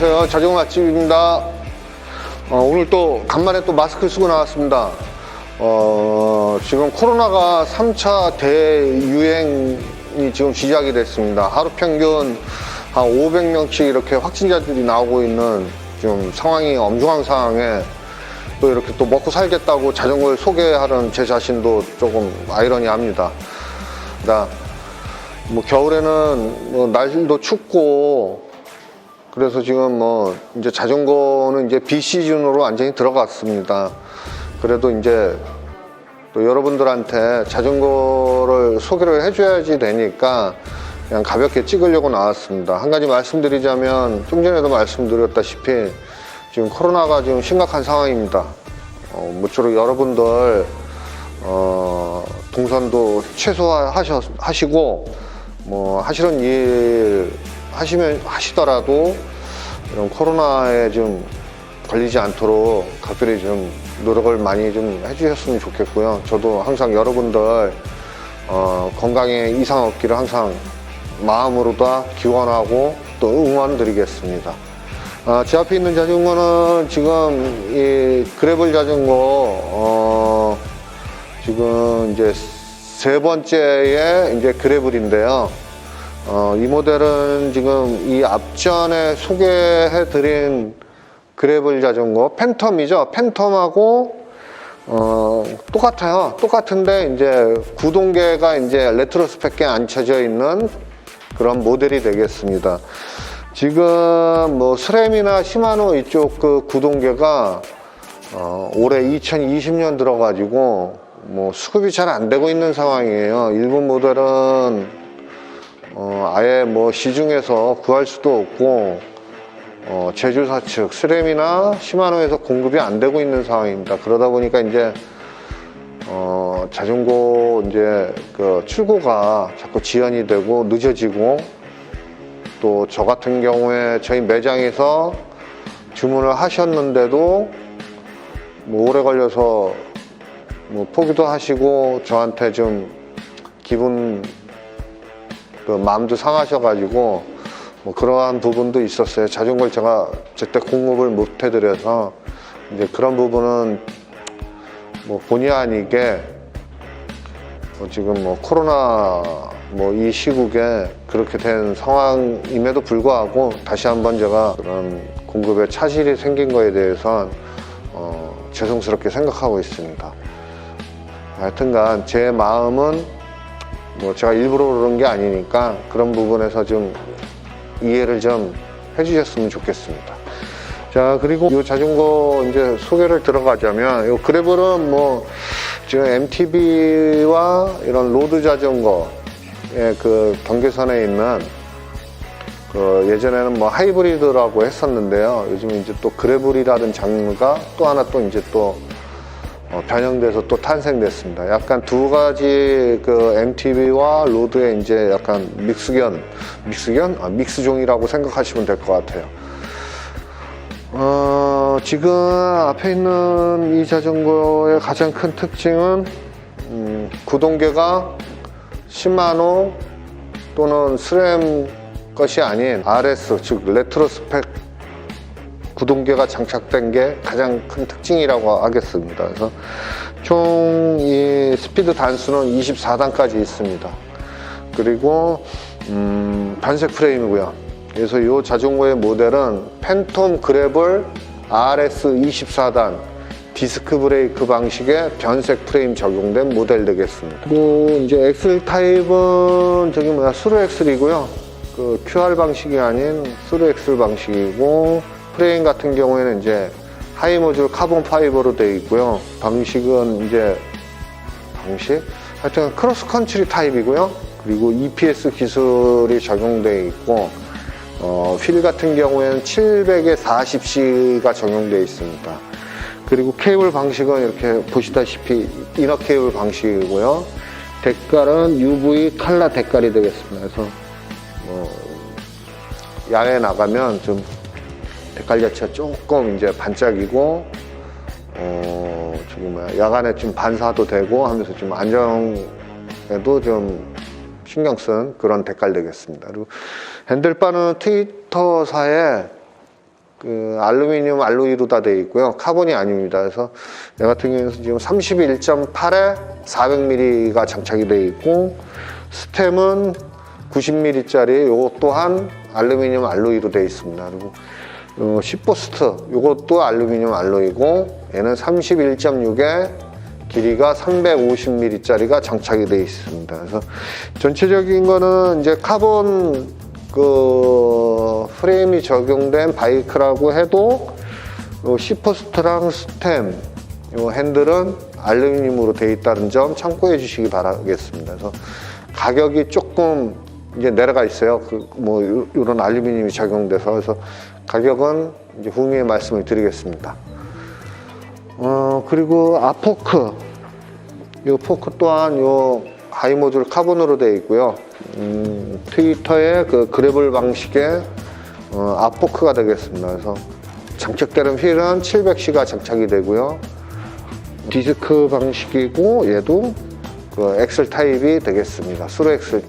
안녕하세요. 자전거 맛집입니다. 어, 오늘 또 간만에 또 마스크 쓰고 나왔습니다. 어, 지금 코로나가 3차 대유행이 지금 시작이 됐습니다. 하루 평균 한 500명씩 이렇게 확진자들이 나오고 있는 지금 상황이 엄중한 상황에 또 이렇게 또 먹고 살겠다고 자전거를 소개하는 제 자신도 조금 아이러니합니다. 나, 뭐 겨울에는 뭐 날도 춥고 그래서 지금 뭐 이제 자전거는 이제 비시즌으로 완전히 들어갔습니다. 그래도 이제 또 여러분들한테 자전거를 소개를 해줘야지 되니까 그냥 가볍게 찍으려고 나왔습니다. 한 가지 말씀드리자면 좀 전에도 말씀드렸다시피 지금 코로나가 지금 심각한 상황입니다. 어, 모쪼록 여러분들 어, 동선도 최소화하시고 뭐 하시는 일 하시면 하시더라도 이런 코로나에 좀 걸리지 않도록 각별히 좀 노력을 많이 좀 해주셨으면 좋겠고요. 저도 항상 여러분들 어, 건강에 이상 없기를 항상 마음으로 다 기원하고 또 응원드리겠습니다. 아, 제 앞에 있는 자전거는 지금 이 그래블 자전거 어, 지금 이제 세 번째의 이제 그래블인데요. 어, 이 모델은 지금 이 앞전에 소개해드린 그래블 자전거 팬텀이죠. 팬텀하고 어, 똑같아요. 똑같은데 이제 구동계가 이제 레트로 스펙에 앉혀져 있는 그런 모델이 되겠습니다. 지금 뭐 스램이나 시마노 이쪽 그 구동계가 어, 올해 2020년 들어가지고 뭐 수급이 잘 안 되고 있는 상황이에요. 일본 모델은 어, 아예 뭐 시중에서 구할 수도 없고 어, 제조사 측 스램이나 시마노에서 공급이 안 되고 있는 상황입니다. 그러다 보니까 이제 어, 자전거 이제 그 출고가 자꾸 지연이 되고 늦어지고 또 저 같은 경우에 저희 매장에서 주문을 하셨는데도 뭐 오래 걸려서 뭐 포기도 하시고 저한테 좀 기분 그 마음도 상하셔가지고 뭐 그러한 부분도 있었어요. 자전거를 제가 제때 공급을 못 해드려서 이제 그런 부분은 뭐 본의 아니게 뭐 지금 뭐 코로나 뭐 이 시국에 그렇게 된 상황임에도 불구하고 다시 한번 제가 그런 공급에 차질이 생긴 거에 대해서 어, 죄송스럽게 생각하고 있습니다. 하여튼간 제 마음은 뭐 제가 일부러 그런 게 아니니까 그런 부분에서 좀 이해를 좀 해주셨으면 좋겠습니다. 자 그리고 이 자전거 이제 소개를 들어가자면 이 그래블은 뭐 지금 MTB와 이런 로드 자전거의 그 경계선에 있는 그 예전에는 뭐 하이브리드라고 했었는데요. 요즘 이제 또 그래블이라는 장르가 또 하나 또 이제 또 어, 변형돼서 또 탄생됐습니다. 약간 두 가지 그 MTB와 로드의 이제 약간 믹스견, 믹스견? 아, 믹스종이라고 생각하시면 될 것 같아요. 어, 지금 앞에 있는 이 자전거의 가장 큰 특징은 음, 구동계가 시마노 또는 스램 것이 아닌 RS 즉 레트로 스펙 구동계가 장착된 게 가장 큰 특징이라고 하겠습니다. 그래서 총 이 스피드 단수는 24단까지 있습니다. 그리고 음, 변색 프레임이고요. 그래서 이 자전거의 모델은 팬텀 그래블 RS 24단 디스크 브레이크 방식의 변색 프레임 적용된 모델 되겠습니다. 그리고 이제 엑셀 타입은 저기 뭐야 스루 엑셀이고요. 그 QR 방식이 아닌 스루 엑셀 방식이고 프레임 같은 경우에는 이제 하이 모듈 카본 파이버로 되어 있고요. 방식은 이제 방식 하여튼 크로스 컨트리 타입이고요. 그리고 EPS 기술이 적용되어 있고 어, 휠 같은 경우에는 700에 40C가 적용되어 있습니다. 그리고 케이블 방식은 이렇게 보시다시피 이너 케이블 방식이고요. 대깔은 UV 칼라 대깔이 되겠습니다. 그래서 뭐 야외 나가면 좀 대깔 자체가 조금 이제 반짝이고 어 저기 뭐야 야간에 좀 반사도 되고 하면서 좀 안정에도 좀 신경 쓴 그런 대깔 되겠습니다. 그리고 핸들바는 트위터사의 그 알루미늄 알로이로 다 되어 있고요. 카본이 아닙니다. 그래서 얘 같은 경우는 지금 31.8에 400mm가 장착이 되어 있고 스템은 90mm짜리 요것 또한 알루미늄 알로이로 되어 있습니다. 그리고 어, 시포스트 요것도 알루미늄 알로이고 얘는 31.6에 길이가 350mm짜리가 장착이 되어 있습니다. 그래서 전체적인 거는 이제 카본 그 프레임이 적용된 바이크라고 해도 요 시포스트랑 스템, 요 핸들은 알루미늄으로 되어 있다는 점 참고해 주시기 바라겠습니다. 그래서 가격이 조금 이제 내려가 있어요. 그 뭐 이런 알루미늄이 적용돼서 그래서 가격은 이제 후미에 말씀을 드리겠습니다. 어 그리고 아포크 이 포크 또한 요 하이 모듈 카본으로 되어 있고요. 음, 트위터의 그 그래블 방식의 어, 아포크가 되겠습니다. 그래서 장착되는 휠은 700C가 장착이 되고요. 디스크 방식이고 얘도 그 엑셀 타입이 되겠습니다. 수로 엑셀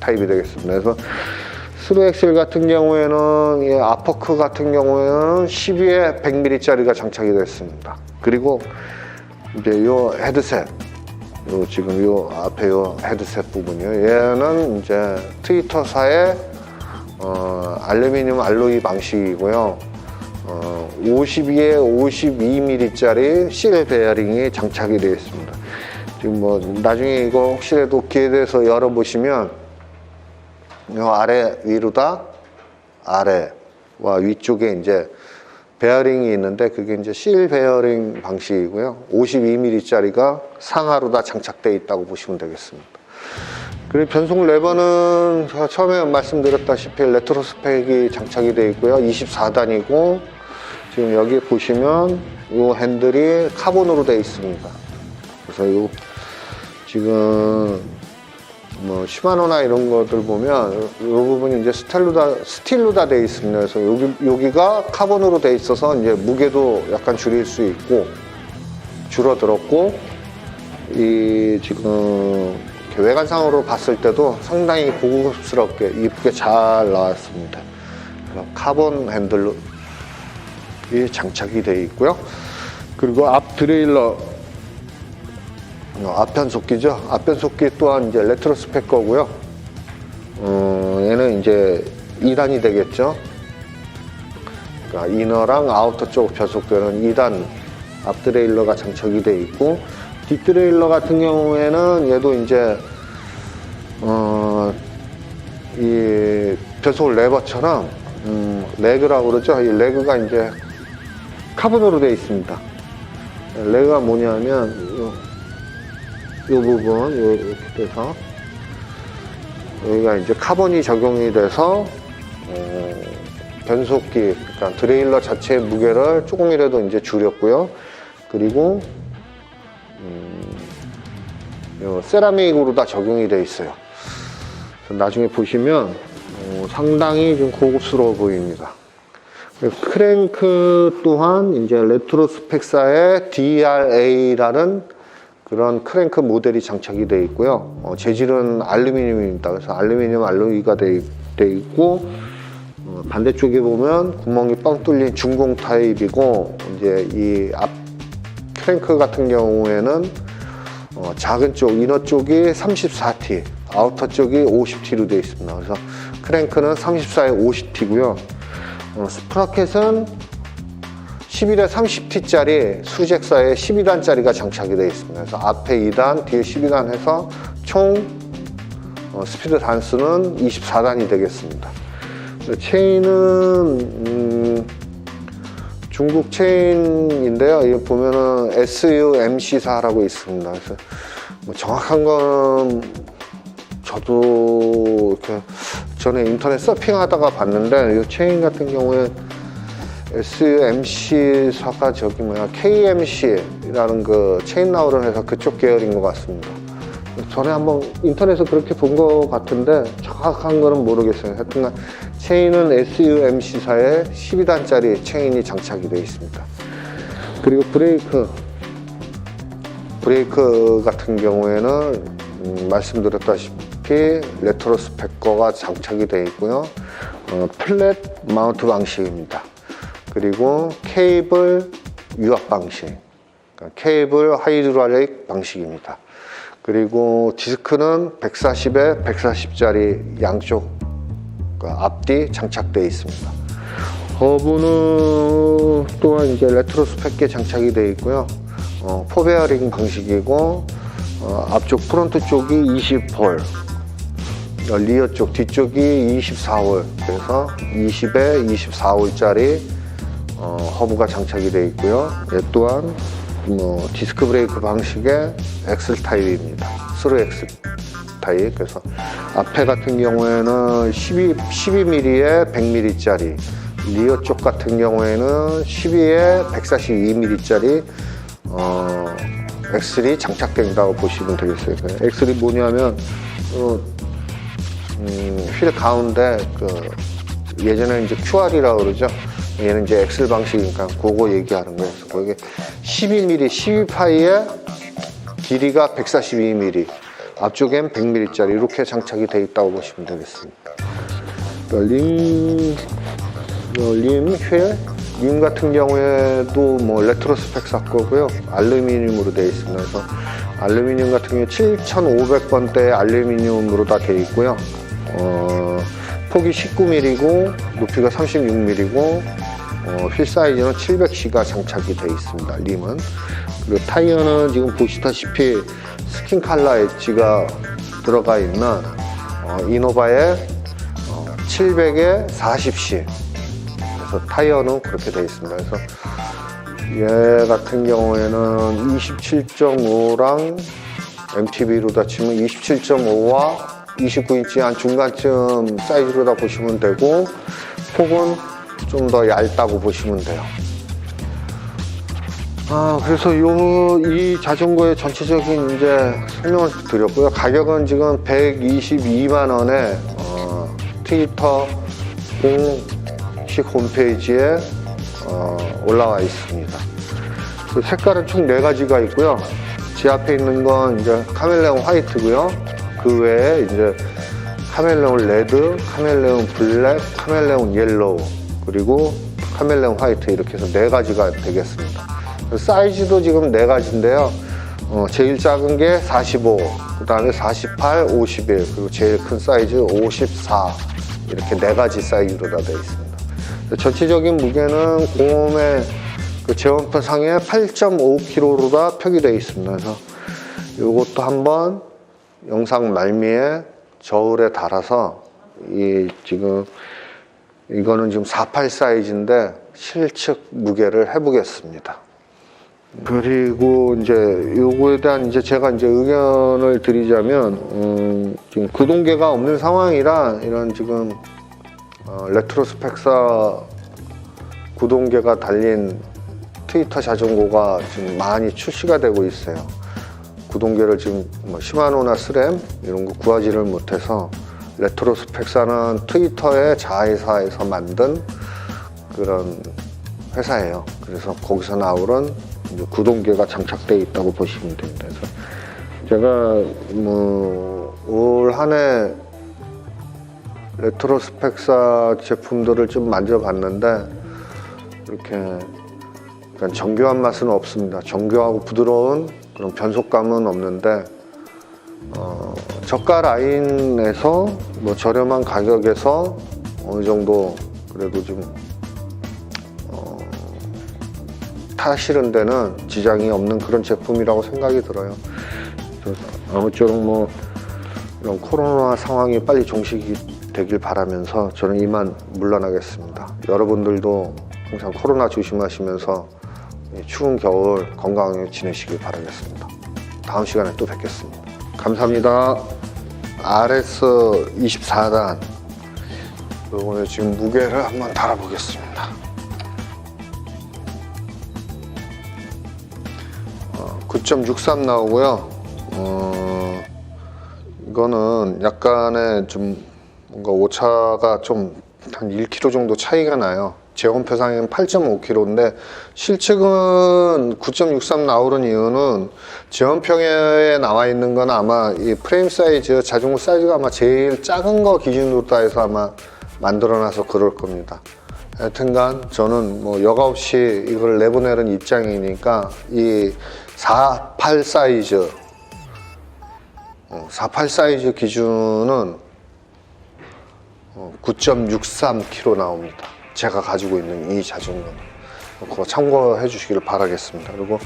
타입이 되겠습니다. 그래서 스루 엑셀 같은 경우에는 이 아퍼크 같은 경우에는 12에 100mm짜리가 장착이 됐습니다. 그리고 이제 요 헤드셋 요 지금 요 앞에 요 헤드셋 부분이요. 얘는 이제 트위터사의 어, 알루미늄 알로이 방식이고요. 어, 52에 52mm짜리 실 베어링이 장착이 되어 있습니다. 지금 뭐 나중에 이거 혹시라도 기회 돼서 열어보시면 요 아래 위로다 아래와 위쪽에 이제 베어링이 있는데 그게 이제 실 베어링 방식이고요. 52mm짜리가 상하로 다 장착되어 있다고 보시면 되겠습니다. 그리고 변속 레버는 제가 처음에 말씀드렸다시피 레트로 스펙이 장착이 되어 있고요. 24단이고 지금 여기 보시면 이 핸들이 카본으로 되어 있습니다. 그래서 이 지금 뭐 시마노나 이런 것들 보면 이 부분이 이제 스틸로 다 스틸로 다 되어 있습니다. 그래서 여기 여기가 카본으로 되어 있어서 이제 무게도 약간 줄일 수 있고 줄어들었고 이 지금 외관상으로 봤을 때도 상당히 고급스럽게 이쁘게 잘 나왔습니다. 카본 핸들로 이 장착이 되어 있고요. 그리고 앞 드레일러 어, 앞변속기죠. 앞변속기 또한 이제 레트로 스펙 거고요. 어, 얘는 이제 2단이 되겠죠. 그러니까 이너랑 아우터 쪽 변속대는 2단 앞드레일러가 장착이 되어 있고 뒷드레일러 같은 경우에는 얘도 이제 어, 이 변속 레버처럼 음, 레그라고 그러죠. 이 레그가 이제 카본으로 되어 있습니다. 레그가 뭐냐면 요, 이 부분 요- 이렇게 돼서 여기가 이제 카본이 적용이 돼서 어, 변속기 그러니까 드레일러 자체의 무게를 조금이라도 이제 줄였고요. 그리고 음, 요 세라믹으로 다 적용이 되어 있어요. 나중에 보시면 어, 상당히 좀 고급스러워 보입니다. 크랭크 또한 이제 레트로 스펙사의 DRA라는 그런 크랭크 모델이 장착이 되어 있고요. 어, 재질은 알루미늄입니다. 그래서 알루미늄 알로이가 되어 있고 어, 반대쪽에 보면 구멍이 뻥 뚫린 중공 타입이고 이제 이 앞 크랭크 같은 경우에는 어, 작은 쪽 이너 쪽이 34T, 아우터 쪽이 50T로 되어 있습니다. 그래서 크랭크는 34에 50T고요. 어, 스프라켓은 11에 30T짜리 수직사에 12단짜리가 장착이 되어 있습니다. 그래서 앞에 2단, 뒤에 12단 해서 총 어, 스피드 단수는 24단이 되겠습니다. 체인은 음, 중국 체인인데요. 여기 보면은 SUMC사라고 있습니다. 그래서 뭐 정확한 건 저도 이렇게 전에 인터넷 서핑하다가 봤는데 이 체인 같은 경우에 SMC사가 저기 뭐야 KMC라는 그 체인 나우런 회사 그쪽 계열인 것 같습니다. 전에 한번 인터넷에서 그렇게 본 것 같은데 정확한 거는 모르겠어요. 하여튼간 체인은 SUMC사에 12단짜리 체인이 장착이 되어 있습니다. 그리고 브레이크 브레이크 같은 경우에는 음, 말씀드렸다시피 레트로 스펙거가 장착이 되어 있고요. 어, 플랫 마운트 방식입니다. 그리고 케이블 유압 방식, 그러니까 케이블 하이드랄릭 방식입니다. 그리고 디스크는 140에 140짜리 양쪽 그 앞뒤 장착되어 있습니다. 허브는 또한 이제 레트로 스펙에 장착이 되어 있고요. 어, 포베어링 방식이고 어, 앞쪽 프론트 쪽이 20홀, 어, 리어 쪽 뒤쪽이 24홀. 그래서 20에 24홀짜리 어, 허브가 장착이 되어 있고요. 얘 또한 뭐 디스크 브레이크 방식의 엑셀 타입입니다. 스루 엑셀 타입. 그래서 앞에 같은 경우에는 12, 12mm에 100mm짜리, 리어 쪽 같은 경우에는 12에 142mm짜리 어, 엑셀이 장착된다고 보시면 되겠어요. 그 엑셀이 뭐냐면 어, 음, 휠 가운데 그 예전에 이제 QR이라고 그러죠. 얘는 이제 엑셀 방식이니까 그거 얘기하는 거예요. 거기 12mm, 12파이에 길이가 142mm, 앞쪽엔 100mm짜리 이렇게 장착이 돼 있다고 보시면 되겠습니다. 그러니까 림, 어, 림, 휠, 림 같은 경우에도 뭐 레트로 스펙 샀거고요. 알루미늄으로 되어. 그래서 알루미늄 같은 경우에 7,500번대 알루미늄으로 다 되어 있고요. 어, 폭이 19mm고 높이가 36mm고 어, 휠 사이즈는 700c가 장착이 되어 있습니다. 림은 그리고 타이어는 지금 보시다시피 스킨 칼라 엣지가 들어가 있는 어, 이노바의 어, 700에 40C 그래서 타이어는 그렇게 되어 있습니다. 그래서 얘 같은 경우에는 27.5랑 MTB로 다 치면 27.5와 29인치 한 중간쯤 사이즈로다 보시면 되고 폭은 좀 더 얇다고 보시면 돼요. 아 그래서 요 이 자전거의 전체적인 이제 설명을 드렸고요. 가격은 지금 122만 원에 어, 트위터 공식 홈페이지에 어, 올라와 있습니다. 그 색깔은 총네 가지가 있고요. 제 앞에 있는 건 이제 카멜레온 화이트고요. 그 외에 이제 카멜레온 레드, 카멜레온 블랙, 카멜레온 옐로우 그리고 카멜레온 화이트 이렇게 해서 네 가지가 되겠습니다. 사이즈도 지금 네 가지인데요. 어, 제일 작은 게 45, 그 다음에 48, 51, 그리고 제일 큰 사이즈 54 이렇게 네 가지 사이즈로 다 되어 있습니다. 전체적인 무게는 공홈의 그 제원표 상에 8.5kg로 다 표기되어 있습니다. 그래서 이것도 한번 영상 말미에 저울에 달아서 이 지금 이거는 지금 48 사이즈인데 실측 무게를 해보겠습니다. 그리고 이제 요거에 대한 이제 제가 이제 의견을 드리자면 음, 지금 구동계가 없는 상황이라 이런 지금 어, 레트로 스펙사 구동계가 달린 트위터 자전거가 지금 많이 출시가 되고 있어요. 구동계를 지금 뭐 시마노나 스램 이런 거 구하지를 못해서 레트로 스펙사는 트위터의 자회사에서 만든 그런 회사예요. 그래서 거기서 나오는 구동계가 장착되어 있다고 보시면 됩니다. 그래서 제가 뭐올 한해 레트로 스펙사 제품들을 좀 만져봤는데 이렇게 약간 정교한 맛은 없습니다. 정교하고 부드러운 그런 변속감은 없는데 어, 저가 라인에서 뭐 저렴한 가격에서 어느 정도 그래도 좀 어, 타시는 데는 지장이 없는 그런 제품이라고 생각이 들어요. 아무쪼록 뭐 이런 코로나 상황이 빨리 종식이 되길 바라면서 저는 이만 물러나겠습니다. 여러분들도 항상 코로나 조심하시면서 이 추운 겨울 건강하게 지내시길 바라겠습니다. 다음 시간에 또 뵙겠습니다. 감사합니다. RS 24단 오늘 지금 무게를 한번 달아보겠습니다. 어, 9.63 나오고요. 어, 이거는 약간의 좀 뭔가 오차가 좀 한 1kg 정도 차이가 나요. 제원표상에는 8.5kg인데 실측은 9.63 나오는 이유는 제원평에 나와 있는 건 아마 이 프레임 사이즈, 자전거 사이즈가 아마 제일 작은 거 기준으로 다 해서 아마 만들어놔서 그럴 겁니다. 여튼간 저는 뭐 여과 없이 이걸 내보내는 입장이니까 이 48 사이즈, 어, 48 사이즈 기준은 9.63kg 나옵니다. 제가 가지고 있는 이 자전거는. 그거 참고해 주시기를 바라겠습니다. 그리고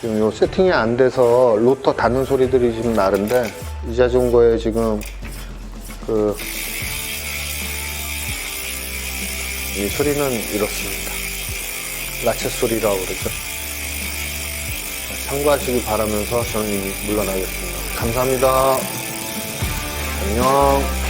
지금 요 세팅이 안 돼서 로터 닿는 소리들이 지금 나는데 이 자전거에 지금 그 이 소리는 이렇습니다. 라체 소리라고 그러죠. 참고하시기 바라면서 저는 물러나겠습니다. 감사합니다. 안녕.